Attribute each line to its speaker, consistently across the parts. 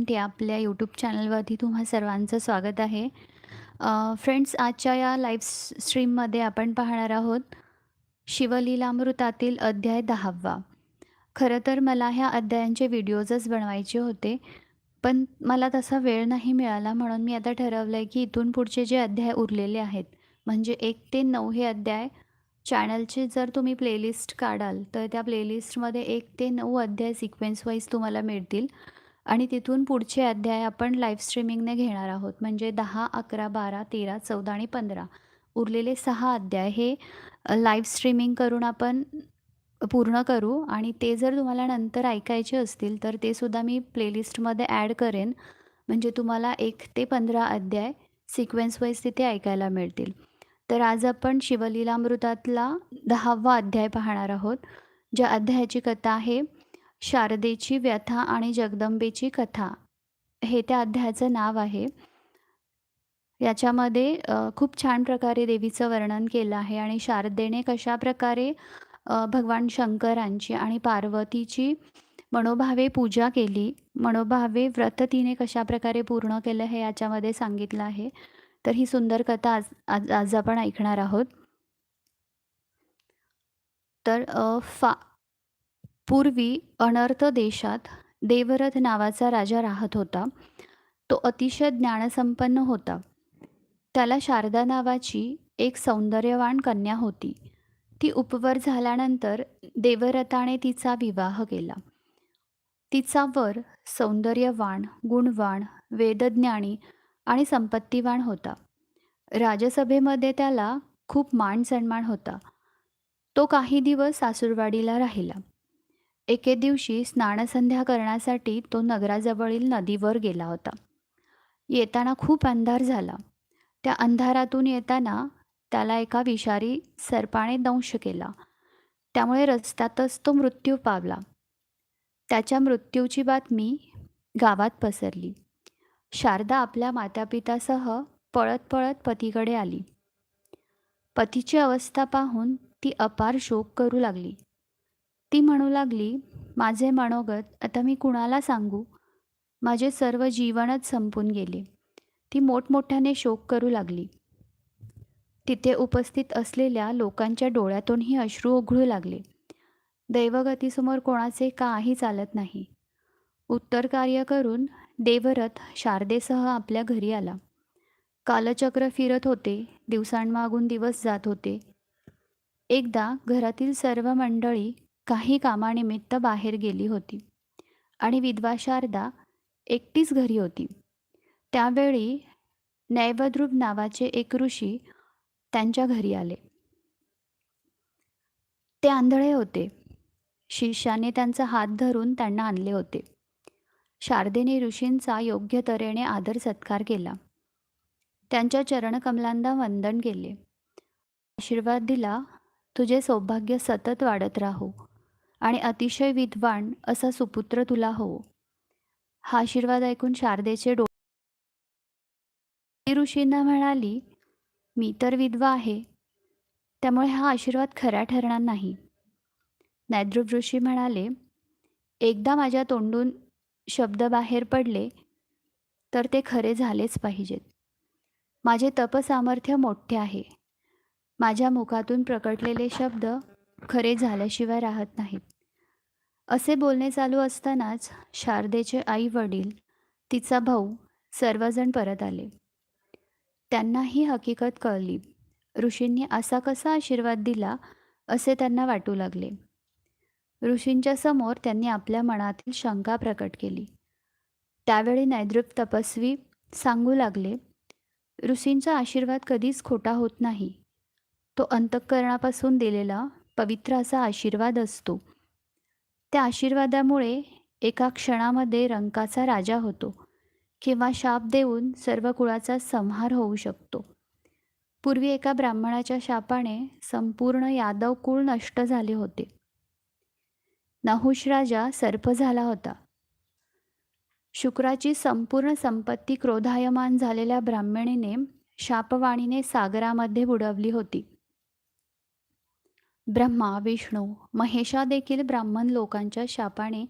Speaker 1: Point या आपल्या YouTube चॅनलवरती तुम्हा सर्वांचं स्वागत आहे. फ्रेंड्स आजच्या या लाईव्ह स्ट्रीममध्ये आपण पाहणार आहोत शिवलीलामृतातील अध्याय दहावा. खरं तर मला ह्या अध्यायांचे व्हिडिओजच बनवायचे होते पण मला तसा वेळ नाही मिळाला म्हणून मी आता ठरवलं आहे की इथून पुढचे जे अध्याय उरलेले आहेत म्हणजे एक ते नऊ हे अध्याय चॅनलचे जर तुम्ही प्लेलिस्ट काढाल तर त्या प्लेलिस्टमध्ये एक ते नऊ अध्याय सिक्वेन्स वाईज तुम्हाला मिळतील. आणि तिथून पुढचे अध्याय आपण लाईव्ह स्ट्रीमिंगने घेणार आहोत. म्हणजे दहा अकरा बारा तेरा चौदा आणि पंधरा. उरलेले सहा अध्याय हे लाईव्ह स्ट्रीमिंग करून आपण पूर्ण करू. आणि ते जर तुम्हाला नंतर ऐकायचे असतील तर ते सुद्धा मी प्लेलिस्टमध्ये ॲड करेन. म्हणजे तुम्हाला एक ते पंधरा अध्याय सिक्वेन्स वाईज तिथे ऐकायला मिळतील. तर आज आपण शिवलीलामृतातला दहावा अध्याय पाहणार आहोत. ज्या अध्यायाची कथा आहे शारदेची व्यथा आणि जगदंबेची कथा. हे त्या अध्यायाचं नाव आहे. याच्यामध्ये खूप छान प्रकारे देवीचं वर्णन केलं आहे आणि शारदेने कशा प्रकारे भगवान शंकरांची आणि पार्वतीची मनोभावे पूजा केली मनोभावे व्रत तिने कशाप्रकारे पूर्ण केलं हे याच्यामध्ये सांगितलं आहे. तर ही सुंदर कथा आज आज आज आपण ऐकणार आहोत. तर फा पूर्वी अनर्थ देशात देवरथ नावाचा राजा राहत होता. तो अतिशय ज्ञानसंपन्न होता. त्याला शारदा नावाची एक सौंदर्यवान कन्या होती. ती उपवर झाल्यानंतर देवरथाने तिचा विवाह केला. तिचा वर सौंदर्यवान गुणवान वेदज्ञानी आणि संपत्तीवान होता. राजसभेमध्ये त्याला खूप मान सन्मान होता. तो काही दिवस सासूरवाडीला राहिला. एके दिवशी स्नानसंध्या करण्यासाठी तो नगराजवळील नदीवर गेला होता. येताना खूप अंधार झाला. त्या अंधारातून येताना त्याला एका विषारी सर्पाने दंश केला. त्यामुळे रस्त्यातच तो मृत्यू पावला. त्याच्या मृत्यूची बातमी गावात पसरली. शारदा आपल्या मातापितासह पळत पळत पतीकडे आली. पतीची अवस्था पाहून ती अपार शोक करू लागली. ती म्हणू लागली माझे मनोगत आता मी कुणाला सांगू? माझे सर्व जीवनच संपून गेले. ती मोठमोठ्याने शोक करू लागली. तिथे उपस्थित असलेल्या लोकांच्या डोळ्यातूनही अश्रू ओघळू लागले. दैवगतीसमोर कोणाचे काही चालत नाही. उत्तर कार्य करून देवरथ शारदेसह आपल्या घरी आला. कालचक्र फिरत होते दिवसांमागून दिवस जात होते. एकदा घरातील सर्व मंडळी काही कामानिमित्त बाहेर गेली होती. आणि विधवा शारदा एकटीच घरी होती. त्यावेळी नैवद्रुप नावाचे एक ऋषी त्यांच्या घरी आले. ते आंधळे होते. शिष्याने त्यांचा हात धरून त्यांना आणले होते. शारदेने ऋषींचा योग्य तऱ्हेने आदर सत्कार केला. त्यांच्या चरणकमलांना वंदन केले. आशीर्वाद दिला. तुझे सौभाग्य सतत वाढत राहो. आणि अतिशय विद्वान असा सुपुत्र तुला हो. हा आशीर्वाद ऐकून शारदेचे डोळे ऋषींना म्हणाली मी तर विधवा आहे. त्यामुळे हा आशीर्वाद खरा ठरणार नाही. नैद्रुप ऋषी म्हणाले एकदा माझ्या तोंडून शब्द बाहेर पडले तर ते खरे झालेच पाहिजेत. माझे तपसामर्थ्य मोठे आहे. माझ्या मुखातून प्रकटलेले शब्द खरे झाल्याशिवाय राहत नाहीत. असे बोलणे चालू असतानाच शारदेचे आई वडील तिचा भाऊ सर्वजण परत आले. त्यांना ही हकीकत कळली. ऋषींनी असा कसा आशीर्वाद दिला असे त्यांना वाटू लागले. ऋषींच्या समोर त्यांनी आपल्या मनातील शंका प्रकट केली. त्यावेळी नैद्रुप तपस्वी सांगू लागले ऋषींचा आशीर्वाद कधीच खोटा होत नाही. तो अंतःकरणापासून दिलेला पवित्र असा आशीर्वाद असतो. त्या आशीर्वादामुळे एका क्षणामध्ये रंकाचा राजा होतो किंवा शाप देऊन सर्व कुळाचा संहार होऊ शकतो. पूर्वी एका ब्राह्मणाच्या शापाने संपूर्ण यादव कुळ नष्ट झाले होते. नहुष राजा सर्प झाला होता. शुक्राची संपूर्ण संपत्ती क्रोधायमान झालेल्या ब्राह्मणीने शापवाणीने सागरामध्ये बुडवली होती. ब्रह्मा विष्णू महेशा देखील ब्राह्मण लोकांच्या शापाने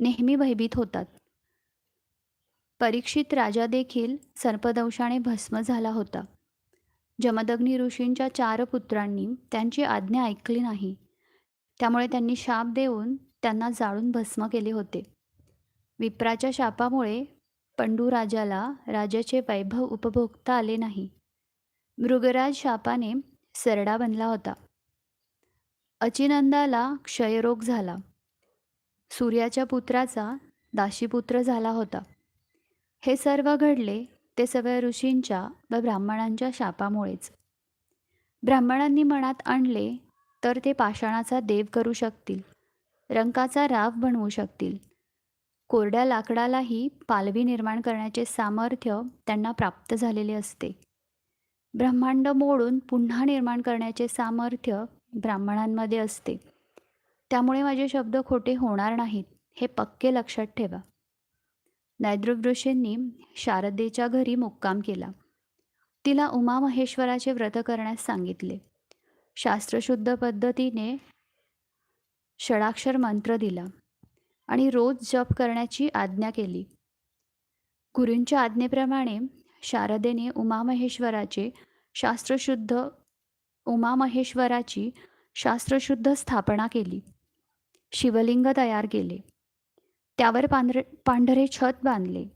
Speaker 1: नेहमी भयभीत होतात. परीक्षित राजा देखील सर्पदंशाने भस्म झाला होता. जमदग्नी ऋषींच्या चार पुत्रांनी त्यांची आज्ञा ऐकली नाही. त्यामुळे त्यांनी शाप देऊन त्यांना जाळून भस्म केले होते. विप्राच्या शापामुळे पंडू राजाला राजाचे वैभव उपभोगता आले नाही. मृगराज शापाने सरडा बनला होता. अचिनंदाला क्षयरोग झाला. सूर्याच्या पुत्राचा दाशीपुत्र झाला होता. हे सर्व घडले ते सगळ्या ऋषींच्या व ब्राह्मणांच्या शापामुळेच. ब्राह्मणांनी मनात आणले तर ते पाषाणाचा देव करू शकतील रंकाचा राव बनवू शकतील. कोरड्या लाकडालाही पालवी निर्माण करण्याचे सामर्थ्य त्यांना प्राप्त झालेले असते. ब्रह्मांड मोडून पुन्हा निर्माण करण्याचे सामर्थ्य ब्राह्मणांमध्ये असते. त्यामुळे माझे शब्द खोटे होणार नाहीत हे पक्के लक्षात ठेवा. नैद्रुप ऋषींनी शारदेच्या घरी मुक्काम केला. तिला उमा महेश्वराचे व्रत करण्यास सांगितले. शास्त्रशुद्ध पद्धतीने षडाक्षर मंत्र दिला आणि रोज जप करण्याची आज्ञा केली. गुरूंच्या आज्ञेप्रमाणे शारदेने उमामहेश्वराचे शास्त्रशुद्ध उमामहेश्वराची शास्त्रशुद्ध स्थापना केली. शिवलिंग तयार केले. त्यावर पांढरे पांढरे छत बांधले.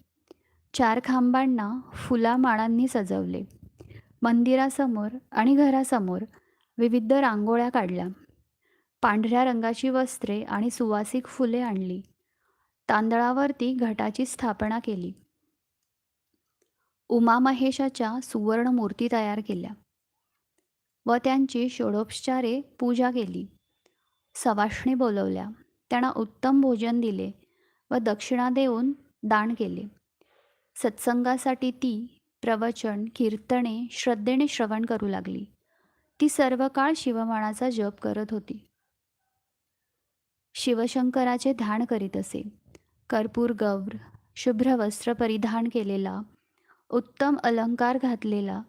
Speaker 1: चार खांबांना फुला माळांनी सजवले. मंदिरासमोर आणि घरासमोर विविध रांगोळ्या काढल्या. पांढऱ्या रंगाची वस्त्रे आणि सुवासिक फुले आणली. तांदळावरती घटाची स्थापना केली. उमामहेशाच्या सुवर्ण मूर्ती तयार केल्या. व त्यांची षोडोपचारे पूजा केली. सवाष्णी बोलवल्या. त्यांना उत्तम भोजन दिले व दक्षिणा देऊन दान केले. सत्संगासाठी ती प्रवचन कीर्तने श्रद्धेने श्रवण करू लागली. ती सर्व काळ शिवमानाचा जप करत होती. शिवशंकराचे ध्यान करीत असे. कर्पूर गौर शुभ्र वस्त्र परिधान केलेला उत्तम अलंकार घातलेला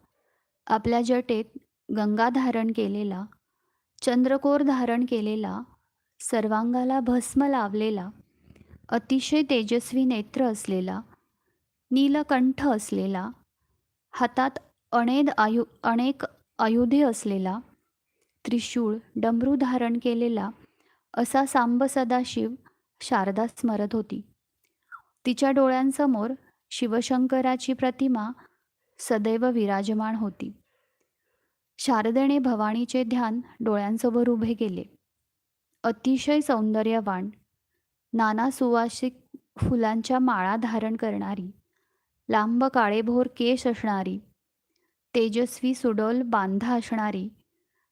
Speaker 1: आपल्या जटेत गंगा धारण केलेला चंद्रकोर धारण केलेला सर्वांगाला भस्म लावलेला अतिशय तेजस्वी नेत्र असलेला नीलकंठ असलेला हातात अनेद आयु अनेक आयुधे असलेला त्रिशूळ डमरू धारण केलेला असा सांब सदाशिव शारदा स्मरत होती. तिच्या डोळ्यांसमोर शिवशंकराची प्रतिमा सदैव विराजमान होती. शारदेने भवानीचे ध्यान डोळ्यांसमोर उभे केले. अतिशय सौंदर्यवान नाना सुवासिक फुलांच्या माळा धारण करणारी लांब काळेभोर केश असणारी तेजस्वी सुडोल बांधा असणारी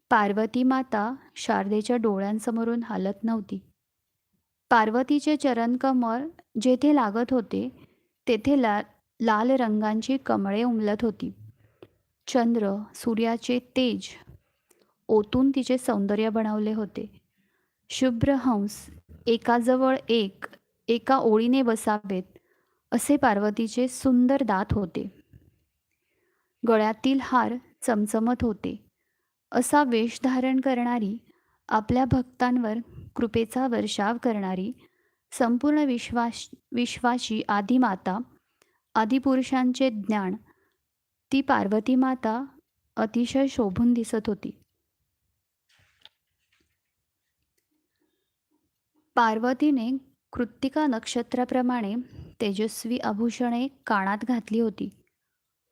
Speaker 1: पार्वती माता शारदेच्या डोळ्यांसमोरून हालत नव्हती. पार्वतीचे चरणकमळ जेथे लागत होते तेथे ला लाल रंगांची कमळे उमलत होती. चंद्र सूर्याचे तेज ओतून तिचे सौंदर्य बनवले होते. शुभ्र हंस एकाजवळ एक एका ओळीने बसावेत असे पार्वतीचे सुंदर दात होते. गळ्यातील हार चमचमत होते. असा वेश धारण करणारी आपल्या भक्तांवर कृपेचा वर्षाव करणारी संपूर्ण विश्वास विश्वाची आदिमाता आदिपुरुषांचे ज्ञान ती पार्वती माता अतिशय शोभून दिसत होती. पार्वतीने कृत्तिका नक्षत्राप्रमाणे तेजस्वी आभूषणे कानात घातली होती.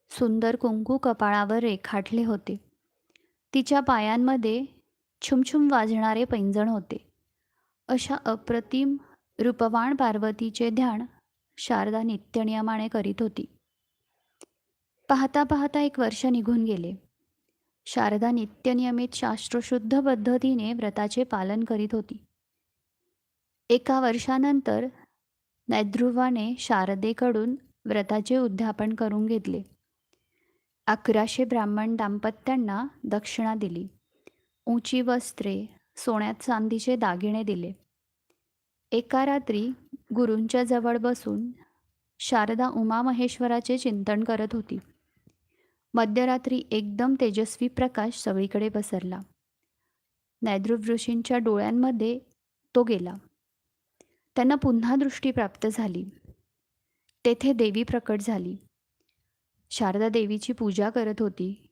Speaker 1: सुंदर कुंकू कपाळावर रेखाटले होते. तिच्या पायांमध्ये छुमछुम वाजणारे पैंजण होते. अशा अप्रतिम रूपवाण पार्वतीचे ध्यान शारदा नित्यनियमाने करीत होती. पाहता पाहता एक वर्ष निघून गेले. शारदा नित्यनियमित शास्त्रशुद्ध पद्धतीने व्रताचे पालन करीत होती. एका वर्षानंतर नैध्रुवाने शारदेकडून व्रताचे उद्यापन करून घेतले. अकराशे ब्राह्मण दाम्पत्यांना दक्षिणा दिली. उंची वस्त्रे सोन्यात चांदीचे दागिने दिले. एका रात्री गुरूंच्या जवळ बसून शारदा उमामहेश्वराचे चिंतन करत होती. मध्यरात्री एकदम तेजस्वी प्रकाश सगळीकडे पसरला. नैद्रुव ऋषींच्या डोळ्यांमध्ये तो गेला. त्यांना पुन्हा दृष्टी प्राप्त झाली. तेथे देवी प्रकट झाली. शारदा देवीची पूजा करत होती.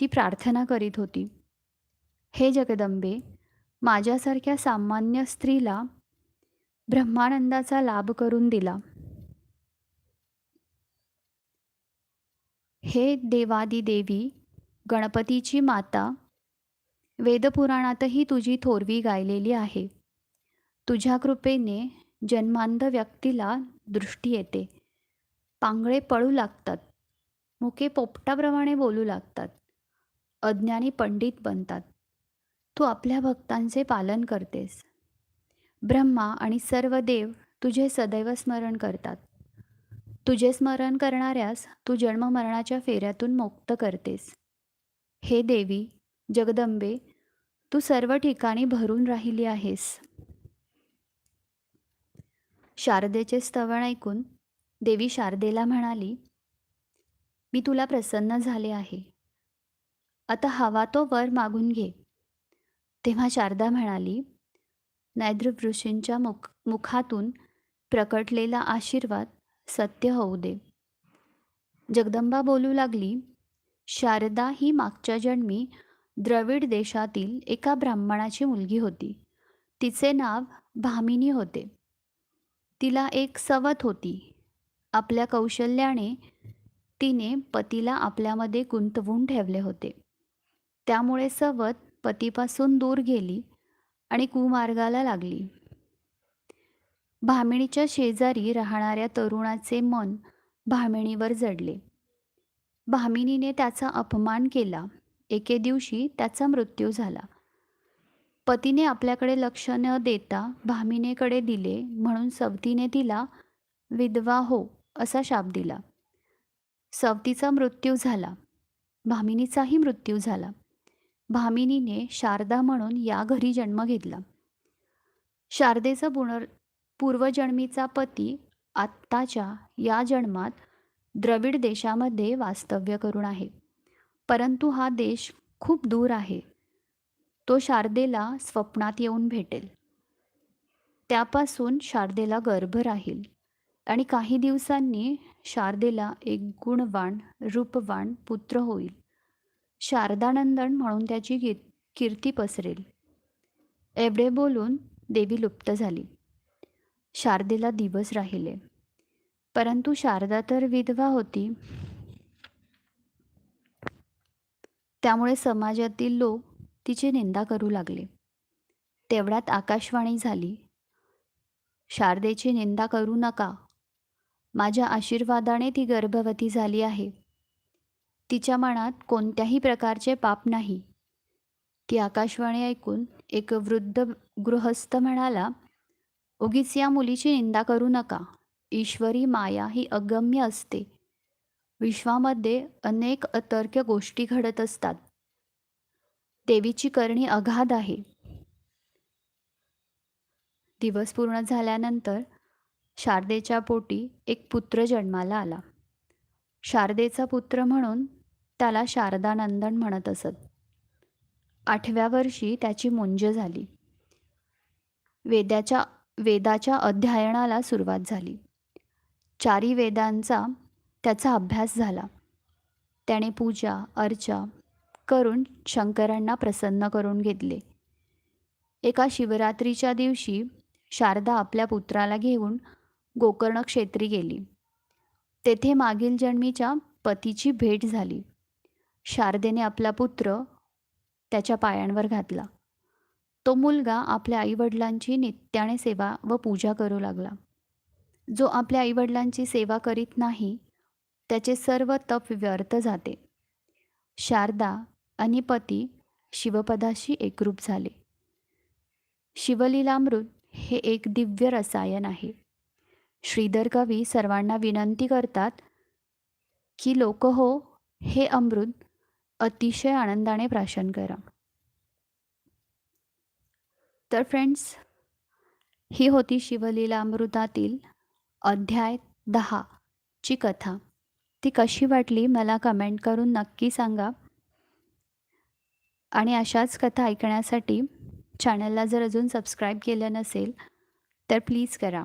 Speaker 1: ती प्रार्थना करीत होती. हे जगदंबे माझ्यासारख्या सामान्य स्त्रीला ब्रह्मानंदाचा लाभ करून दिला. हे देवादिदेवी गणपतीची माता वेदपुराणातही तुझी थोरवी गायलेली आहे. तुझ्या कृपेने जन्मांध व्यक्तीला दृष्टी येते. पांगळे पळू लागतात. मुके पोपटाप्रमाणे बोलू लागतात. अज्ञानी पंडित बनतात. तू आपल्या भक्तांचे पालन करतेस. ब्रह्मा आणि सर्व देव तुझे सदैव स्मरण करतात. तुझे स्मरण करणाऱ्यास तू जन्ममरणाच्या फेऱ्यातून मुक्त करतेस. हे देवी जगदंबे तू सर्व ठिकाणी भरून राहिली आहेस. शारदेचे स्तवण ऐकून देवी शारदेला म्हणाली मी तुला प्रसन्न झाले आहे. आता हवा तो वर मागून घे. तेव्हा शारदा म्हणाली नैद्रवृषींच्या मुख मुखातून प्रकटलेला आशीर्वाद सत्य होऊ दे. जगदंबा बोलू लागली शारदा ही मागच्या जन्मी द्रविड देशातील एका ब्राह्मणाची मुलगी होती. तिचे नाव भामिनी होते. तिला एक सवत होती. आपल्या कौशल्याने तिने पतीला आपल्यामध्ये गुंतवून ठेवले होते. त्यामुळे सवत पतीपासून दूर गेली आणि कुमार्गाला लागली. भामिणीच्या शेजारी राहणाऱ्या तरुणाचे मन भामिणीवर जडले. भामिनीने त्याचा अपमान केला. एके दिवशी त्याचा मृत्यू झाला. पतीने आपल्याकडे लक्ष न देता भामिनीकडे दिले म्हणून सवतीने तिला विधवा हो असा शाप दिला. सवतीचा मृत्यू झाला. भामिनीचाही मृत्यू झाला. भामिनीने शारदा म्हणून या घरी जन्म घेतला. शारदेचा पुनर पूर्वजन्मीचा पती आत्ताच्या या जन्मात द्रविड देशामध्ये वास्तव्य करून आहे. परंतु हा देश खूप दूर आहे. तो शारदेला स्वप्नात येऊन भेटेल. त्यापासून शारदेला गर्भ राहील आणि काही दिवसांनी शारदेला एक गुणवान रूपवान पुत्र होईल. शारदानंदन म्हणून त्याची की कीर्ती पसरेल. एवढे बोलून देवी लुप्त झाली. शारदेला दिवस राहिले. परंतु शारदा तर विधवा होती. त्यामुळे समाजातील लोक तिची निंदा करू लागले. तेवढ्यात आकाशवाणी झाली. शारदेची निंदा करू नका. माझ्या आशीर्वादाने ती गर्भवती झाली आहे. तिच्या मनात कोणत्याही प्रकारचे पाप नाही. ती आकाशवाणी ऐकून एक वृद्ध गृहस्थ म्हणाला उगीच या मुलीची निंदा करू नका. ईश्वरी माया ही अगम्य असते. विश्वामध्ये अनेक अतर्क्य गोष्टी घडत असतात. देवीची करणी अगाध आहे. दिवस पूर्ण झाल्यानंतर शारदेच्या पोटी एक पुत्र जन्माला आला. शारदेचा पुत्र म्हणून त्याला शारदानंदन म्हणत असत. आठव्या वर्षी त्याची मुंज झाली. वेद्याच्या वेदाच्या अध्ययनाला सुरुवात झाली. चारी वेदांचा त्याचा अभ्यास झाला. त्याने पूजा अर्चा करून शंकरांना प्रसन्न करून घेतले. एका शिवरात्रीच्या दिवशी शारदा आपल्या पुत्राला घेऊन गोकर्ण क्षेत्री गेली. तेथे मागील जन्मीच्या पतीची भेट झाली. शारदेने आपला पुत्र त्याच्या पायांवर घातला. तो मुलगा आपल्या आईवडिलांची नित्याने सेवा व पूजा करू लागला. जो आपल्या आईवडिलांची सेवा करीत नाही त्याचे सर्व तप व्यर्थ जाते. शारदा आणि पती शिवपदाशी एकरूप झाले. शिवलीलामृत हे एक दिव्य रसायन आहे. श्रीधर कवी सर्वांना विनंती करतात की लोक हो हे अमृत अतिशय आनंदाने प्राशन करा. तर फ्रेंड्स ही होती शिवलीला अमृतातील अध्याय दहा ची कथा. ती कशी वाटली मला कमेंट करून नक्की सांगा. आणि अशाच कथा ऐकण्यासाठी चॅनलला जर अजून सबस्क्राईब केलं नसेल तर प्लीज करा.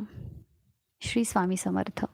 Speaker 1: श्री स्वामी समर्थ.